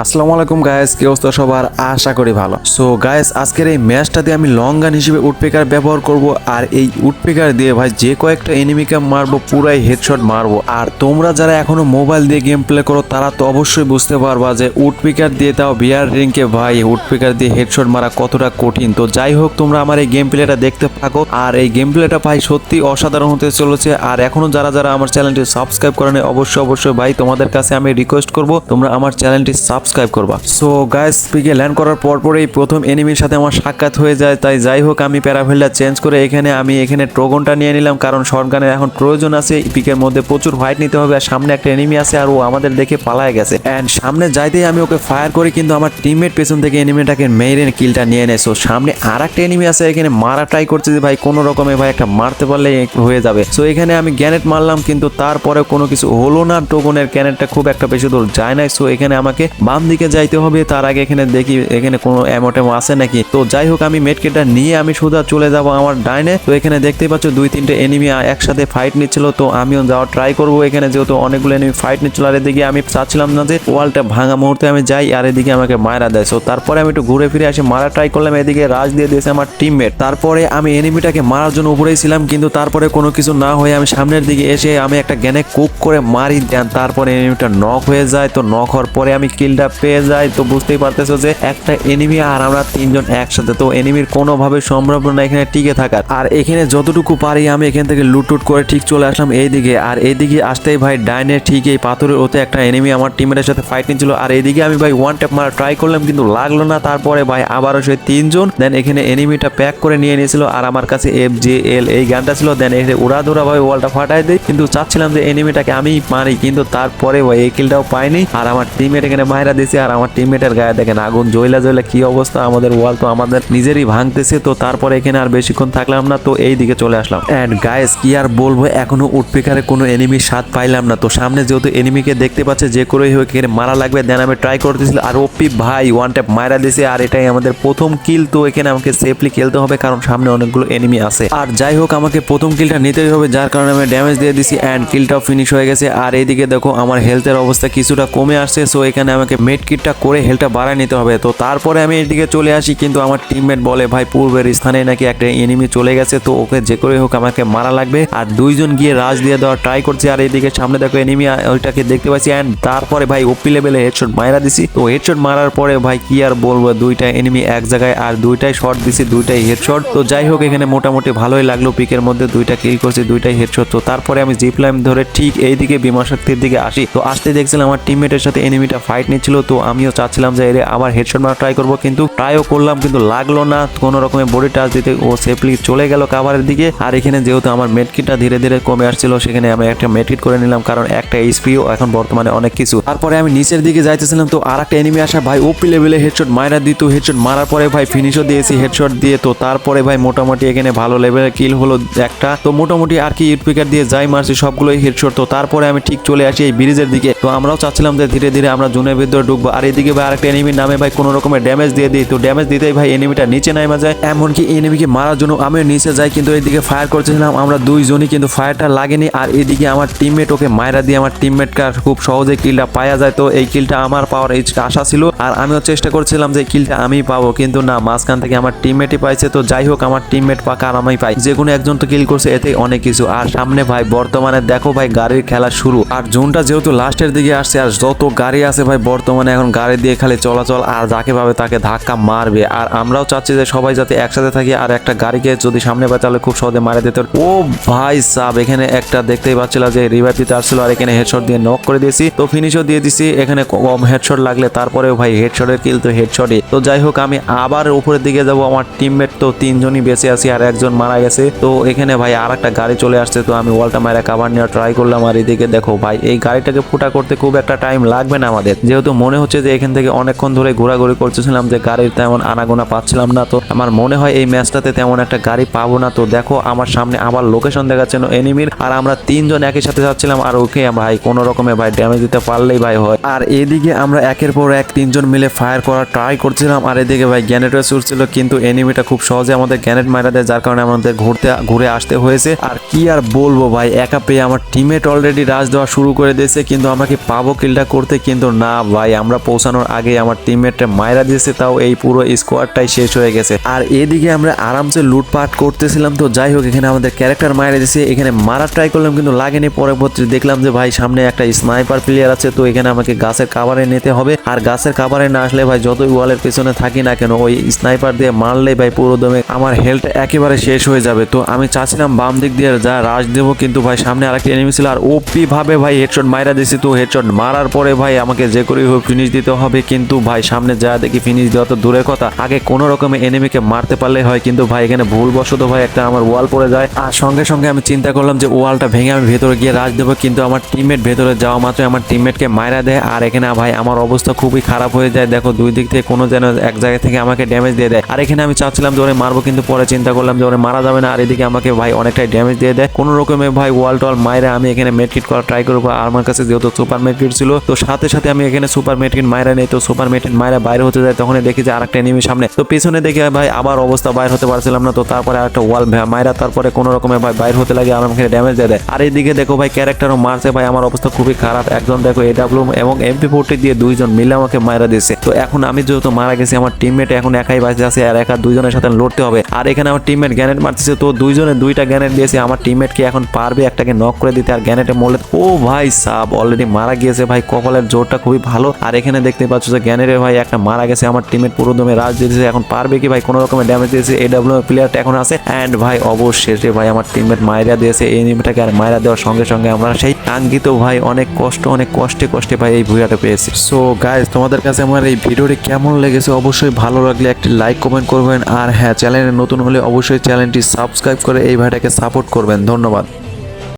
আসসালামু আলাইকুম গায়েস কি অবস্থা সবার? আশা করি ভালো। সো গায়েস আজকের এই ম্যাচটাতে আমি লং গান হিসেবে উডপেকার ব্যবহার করব আর এই উডপেকার দিয়ে, ভাই, যে কয়েকটা এনিমিকে মারবো, পুরাই হেডশট মারবো। আর তোমরা যারা এখনও মোবাইল দিয়ে গেম প্লে করো, তারা তো অবশ্যই বুঝতে পারবা যে উডপিকার দিয়ে তাও বিয়ার রিংকে, ভাই, উডপিকার দিয়ে হেডশট মারা কতটা কঠিন। তো যাই হোক, তোমরা আমার এই গেম প্লেটা দেখতে থাকো। আর এই গেম প্লেটা ভাই, সত্যি অসাধারণ হতে চলেছে। আর এখনও যারা যারা আমার চ্যানেলটি সাবস্ক্রাইব করেনি, অবশ্যই অবশ্যই, ভাই, তোমাদের কাছে আমি রিকোয়েস্ট করব, তোমরা আমার চ্যানেলটি সাবস্ক্রাইব করবা। সো গাইস পিকে ল্যান্ড করার পর পরেই প্রথম এনিমির সাথে আমার সাক্ষাৎ হয়ে যায়। তাই যাই হোক, আমি প্যারাভেলটা চেঞ্জ করে এখানে আমি এখানে ট্রোগনটা নিয়ে নিলাম। কারণ শর্টগানের এখন প্রয়োজন আছে। পিকের মধ্যে প্রচুর ফাইট নিতে হবে। আর সামনে একটা এনিমি আছে আর ও আমাদের দেখে পালায় গেছে। অ্যান্ড সামনে যাইতেই আমি ওকে ফায়ার করি, কিন্তু আমার টিমমেট পেছন থেকে এনিমিটাকে মেরে কিলটা নিয়ে নেয়। সো সামনে আর একটা এনিমি আছে। এখানে মারা ট্রাই করছে যে ভাই, কোনো রকমে ভাই একটা মারতে পারলে হয়ে যাবে। সো এখানে আমি গ্যানেট মারলাম, কিন্তু তারপরে কোনো কিছু হলো না। টোকনের গ্যানেটটা খুব একটা বেশি দূর যায় নাই। সো এখানে আমাকে বাম দিকে যাইতে হবে, তার আগে এখানে দেখি, এখানে কোনো অ্যামোটেমো আছে নাকি? তো যাই হোক, আমি মেটকেটটা নিয়ে আমি সোজা চলে যাব আমার ডাইনে। তো এখানে দেখতেই পাচ্ছ, দুই তিনটে এনিমি একসাথে ফাইট নিচ্ছিল, তো আমিও যাওয়ার ট্রাই করব এখানে, যেহেতু অনেকগুলো এনিমি ফাইট নিচ্ছিল। আর এদিকে আমি চাচ্ছিলাম না যে ওয়ালটা ভাঙা মুহূর্তে আমি যাই, আর এদিকে আমাকে মারা দেয়। সো তারপরে আমি একটু ঘুরে ফিরে আসি, মারা ট্রাই করলাম, এদিকে রাজ দিয়ে দিয়েছে আমার টিমমেট তারপরে আমি এনিমিটাকে মারার জন্য উপরেই ছিলাম, কিন্তু তারপরে কোনো কিছু না হয়ে আমি সামনের দিকে এসে আমি একটা গ্যানে কুক করে মারি দেন। তারপরে এনিমিটা নক হয়ে যায়, তো নক হওয়ার পরে আমি কিলটা পেয়ে যাই তো বুঝতেই পারতেছো যে একটা এনিমি আর আমরা তিনজন একসাথে। তো এনিমির কোনোভাবে সম্ভব না এখানে টিকে থাকার। আর এখানে যতটুকু পারি আমি এখান থেকে লুটুট করে ঠিক চলে আসলাম এইদিকে। আর এইদিকে আসতেই ভাই ডাইনে ঠিক এই পাথরের ওতে একটা এনিমি আমার টিমের সাথে ফাইট নিচ্ছিল। আর এইদিকে আমি ভাই ওয়ান ট্যাপ মারা ট্রাই করলাম কিন্তু লাগল না। তারপরে ভাই আবারও সে তিনজন দেন এখানে এনিমিটা প্যাক করে নিয়ে নিয়েছিল। আর আমার কাছে এফ জে এল এই গানটা ছিল দেন এখানে উড়া ধরা ভাই ওয়ালটা ফাটাই দেয়। কিন্তু চাচ্ছিলাম যে এনিমিটাকে আমি মারি, কিন্তু তারপরে ভাই এই কিলটাও পাইনি। আর আমার টিমের এখানে মাইরা দিয়েছে আর আমার টিমমেটের গায়ে দেখেন আগুন জয়লা জয়লা কি অবস্থা, আমাদের ওয়াল তো আমাদের নিজেরই ভাঙতেছে, তো তারপরে এখানে আর বেশিক্ষণ থাকলাম না, তো এই দিকে চলে আসলাম। অ্যান্ড গায়েস কি আর বলব, এখনও উঠপিকারে কোনো এনিমির স্বাদ পাইলাম না, তো সামনে যেহেতু এনিমিকে দেখতে পাচ্ছে, যে করেই হোক এখানে মারা লাগবে দেন আমি ট্রাই করতেছিল, আর ওপি ভাই ওয়ান ট্যাপ মারা দিয়েছে আর এটাই আমাদের প্রথম কিল তো এখানে আমাকে সেফলি খেলতে হবে, কারণ সামনে অনেকগুলো এনিমি আছে। আর যাই হোক, আমাকে প্রথম কিলটা নিতেই হবে, যার কারণে আমি ড্যামেজ দিয়ে দিছি অ্যান্ড কিলটাও ফিনিশ হয়ে গেছে, আর এইদিকে দেখো, আমার হেলথের অবস্থা কিছুটা কমে আসছে সো এখানে আমাকে মেড কিটটা করে হেলটা বাড়ায় নিতে হবে। তো তারপরে আমি এদিকে চলে আসি, কিন্তু আমার টিমমেট বলে, ভাই, পূর্বের স্থানে নাকি একটা এনিমি চলে গেছে, তো ওকে যে করে হোক আমাকে মারা লাগবে। আর দুইজন গিয়ে রাজ দিয়ে দেওয়ার ট্রাই করছে, আর এইদিকে সামনে দেখো এনিমি ওইটাকে দেখতে পাচ্ছি অ্যান্ড তারপরে ভাই ওপি লেভেলে হেডশট মারা দিছি। তো হেডশট মারার পরে ভাই কি আর বলব, দুইটা এনিমি এক জায়গায়, আর দুইটাই শট দিছি, দুইটাই হেডশট তো যাই হোক, এখানে মোটামুটি ভালোই লাগল পিকের মধ্যে, দুইটা কিল করছি, দুইটাই হেডশট তো তারপরে আমি জিপ লাইন ধরে ঠিক এইদিকে বিমা শক্তির দিকে আসি। তো আসতে দেখছিলাম আমার টিমমেটের সাথে এনিমিটা ফাইট নিচ্ছিল তো আমিও চাচ্ছিলাম যে এর আবার হেডশট মারা ট্রাই করব, কিন্তু ট্রাইও করলাম, কিন্তু লাগল না। কোনো রকমের বডি টাচ দিতে ও সেফলি চলে গেল কাভারের দিকে। আর এখানে যেহেতু আমার মেডকিটটা ধীরে ধীরে কমে আসছিল, সেখানে আমি একটা মেডকিট করে নিলাম, কারণ একটা এইচপিও এখন বর্তমানে অনেক কিছু। তারপরে আমি নিচের দিকে যাইতেছিলাম, তো আর একটা এনিমি আসা ভাই ওপি লেভেলে হেডশট মারা দিত হেডশট মারার পরে ভাই ফিনিশও দিয়েছি হেডশট দিয়ে, তো তারপরে ভাই মোটামুটি এখানে ভালো লেভেলের কিল হলো একটা। তো মোটামুটি আর কি ইটপিকার দিয়ে যাই মারছি, সবগুলোই হেডশট তো তারপরে আমি ঠিক চলে আসি এই ব্রিজের দিকে। তো আমরাও চাচ্ছিলাম যে ধীরে ধীরে আমরা জোনের ভিতরে ঢুকবো। আর এদিকে ভাই আরেকটা এনিমির নামে ভাই কোনো রকমের ড্যামেজ দিয়ে দিই। তো ড্যামেজ দিতেই ভাই এনিমিটা নিচে নামা যায়। এমনকি এনিমিকে মারার জন্য আমিও নিচে যাই, কিন্তু এইদিকে ফায়ার করতেছিলাম। আমরা দুইজনই কিন্তু ফায়ারটা লাগেনি। আর এদিকে আমার টিমমেট ওকে মায়েরা দিয়ে আমার টিমমেটকে খুব সহজে কিলটা পাওয়া যায়। তো এই কিলটা আমার পাওয়ার এই আশা ছিল। আর আমিও চেষ্টা করছিলাম যে কিলটা আমি পাবো, কিন্তু না, মাঝখান থেকে আমার টিমমেটই পাইছে। তো যাই হোক, আমার টিমমেট পাকা আর আমি পাই। যে কোনো একজন তো কিল করছে এতে অনেক কিছু। আর সামনে ভাই, বর্তমানে দেখো ভাই, গাড়ির খেলা শুরু। আর জোনটা যেহেতু লাস্টের দিকে আসছে, আর যত গাড়ি আছে ভাই বর্তমানে এখন গাড়ি দিয়ে খালি চলাচল আর যাকে পাবে তাকে ধাক্কা মারবে। আর আমরাও চাচ্ছি যে সবাই যাতে একসাথে থাকি আর একটা গাড়িকে যদি সামনে পায় তাহলে খুব সহজে মারা দিতে ও ভাই সাব এখানে একটা দেখতেই পাচ্ছিল যে রিভাইভ দিতে আসছিল আর এখানে হেডশট দিয়ে নক করে দিয়েছি। তো ফিনিশও দিয়ে দিছি, এখানে কম হেডশট লাগলে তারপরেও ভাই হেডশটের কিল তো হেডশটই তো যাই হোক, আমি আবার উপরের দিকে যাব, আমার টিমমেট তো তিনজনই বেঁচে আছি আর একজন মারা গেছে। তো এখানে ভাই আর একটা গাড়ি চলে আসছে, তো আমি ওয়ালটা মারা কাভার নেওয়ার ট্রাই করলাম। আর এদিকে দেখো ভাই, এই গাড়িটাকে ফুটা করতে খুব একটা টাইম লাগবে না আমাদের। যেহেতু মনে হচ্ছে যে এখান থেকে অনেকক্ষণ ধরে ঘোরাঘুরি করতেছিলাম যে গাড়ির তেমন আনাগোনা পাচ্ছিলাম না তো। আমার মনে হয় এই ম্যাচটাতে তেমন একটা গাড়ি পাবো না তো। দেখো, আমার সামনে আবার লোকেশন দেখাচ্ছেন এনিমির আর আমরা তিনজন একই সাথে যাচ্ছিলাম, আর ওকে ভাই কোনো রকমে ভাই ড্যামেজ দিতে পারলেই ভাই হয়। আর এদিকে আমরা একের পর এক তিনজন মিলে ফায়ার করার ট্রাই করছিলাম, আর এদিকে ভাই গ্যানেটও ছুটছিল কিন্তু এনিমিটা খুব সহজে আমাদের গ্যানেট মারা দেয়, যার কারণে আমাদের ঘুরতে, ঘুরে আসতে হয়েছে। আর কি আর বলব ভাই, একা পেয়ে আমার টিমেট অলরেডি রাজ দেওয়া শুরু করে দিয়েছে, কিন্তু আমরা কি পাবো কিলটা করতে? কিন্তু না ভাই। ভাই, আমরা পৌঁছানোর আগে আমার টিমমেটটা মায়েরা দিয়েছে, তাও এই পুরো স্কোয়াডটাই শেষ হয়ে গেছে। আর এদিকে আমরা আরামসে লুটপাট করতেছিলাম, তো যাই হোক, এখানে আমাদের ক্যারেক্টার মায়েরা দিয়েছে, এখানে মারা ট্রাই করলাম, কিন্তু লাগেনি। পরবর্তী দেখলাম যে, ভাই, সামনে একটা স্নাইপার প্লেয়ার আছে, তো এখানে আমাকে গাছের কাভারে নিতে হবে। আর গাছের কাভারে না আসলে, ভাই, যতই ওয়ালের পেছনে থাকি না কেন, ওই স্নাইপার দিয়ে মারলে ভাই, পুরো দমে আমার হেলথ একেবারে শেষ হয়ে যাবে। তো আমি চাচ্ছিলাম বাম দিক দিয়ে যা রাশ দেব, কিন্তু, ভাই, সামনে আরেকটা এনিমি ছিল, আর ওপি ভাবে, ভাই হেডশট মাইরা দিছি তো হেডশট মারার পরে, ভাই, আমাকে যে করেই হোক ফিনিশ দিতে হবে। কিন্তু ভাই, সামনে যা দেখি ফিনিশ দেওয়া তো দূরের কথা। আগে কোনো রকমের এনিমিকে মারতে পারলে হয়, কিন্তু ভাই, এখানে ভুলবশত ভাই একটা আমার ওয়াল পড়ে যায়। আর সঙ্গে সঙ্গে আমি চিন্তা করলাম যে ওয়ালটা ভেঙে আমি ভেতরে গিয়ে রাজ দেবো, কিন্তু আমার টিমমেট ভেতরে যাওয়া মাত্র আমার টিমমেটকে মাইরা দেয়। আর এখানে ভাই, আমার অবস্থা খুবই খারাপ হয়ে যায়। দেখো, দুই দিক থেকে কোনো যেন এক জায়গা থেকে আমাকে ড্যামেজ দিয়ে দেয়। আর এখানে আমি চাচ্ছিলাম যে ওরে মারবো, কিন্তু পরে চিন্তা করলাম যে ওরে মারা যাবে না। আর এদিকে আমাকে ভাই অনেকটাই ড্যামেজ দিয়ে দেয়। কোনো রকমে ভাই ওয়াল টল মাইরা আমি এখানে মেডকিট করা ট্রাই করব। আর আমার কাছে যেহেতু সুপার মেডকিট ছিল, তো সাথে সাথে আমি এখানে সুপার মেডকিট মাইরা নেই, তো সুপার মেডকিট মাইরা বাইরে হতে যায়, তখনই দেখি যে আরেকটা এনিমি সামনে। তো পিছনে দেখে ভাই আবার অবস্থা বাইর হতে পারছিলাম না, তো তারপরে আরেকটা ওয়াল মাইরা তারপরে কোনো রকমের ভাই বাইর হতে লাগে, আর আমাকে ড্যামেজ দিয়ে আর এইদিকে দেখো ভাই ক্যারেক্টারও মারছে ভাই, আমার অবস্থা খুবই খারাপ। একজন দেখো এডাব্লিউ এবং এমপি ফোরটি দিয়ে দুইজন মিলে আমাকে মারা দিয়েছে। তো এখন আমি যেহেতু মারা গেছি, আমার টিমমেট এখন একাই বাঁচে আছে, আর একা দুইজনের সাথে লড়তে হবে। আর এখানে আমার টিমমেট গ্যানেট মারতেছে, তো দুইজনে দুইটা গ্যানেট দিয়েছে, আমার টিমমেট কি এখন পারবে একটাকে নক করে দিতে, আর গ্যানেটে মরলে ও ভাই সাব অলরেডি মারা গিয়েছে ভাই, কপালের জোরটা খুবই ভালো আর এখানে দেখতে পাচ্ছ যে গ্যানেটের ভাই একটা মারা গেছে, আমার টিমের পুরো দমে রাজ দিয়েছে এখন পারবে কি ভাই? কোনো রকমের ড্যামেজ দিয়েছে এডাব্লিউ প্লেয়ারটা এখন আছে। অ্যান্ড ভাই অবশ্যই অবশেষে ভাই আমার টিমমেট মাইরা দিয়েছে এই নিমিটাকে আর মাইরা দেওয়ার সঙ্গে সঙ্গে আমরা সেই কাঙ্ক্ষিত ভাই অনেক কষ্ট, অনেক কষ্টে কষ্টে ভাই এই ভুইয়াটা পেয়েছি। সো গাইজ তোমাদের কাছে আমার এই ভিডিওটি কেমন লেগেছে? অবশ্যই ভালো লাগলে একটি লাইক কমেন্ট করবেন। আর হ্যাঁ চ্যানেলে নতুন হলে অবশ্যই চ্যানেলটি সাবস্ক্রাইব করে এই ভাইটাকে সাপোর্ট করবেন। ধন্যবাদ।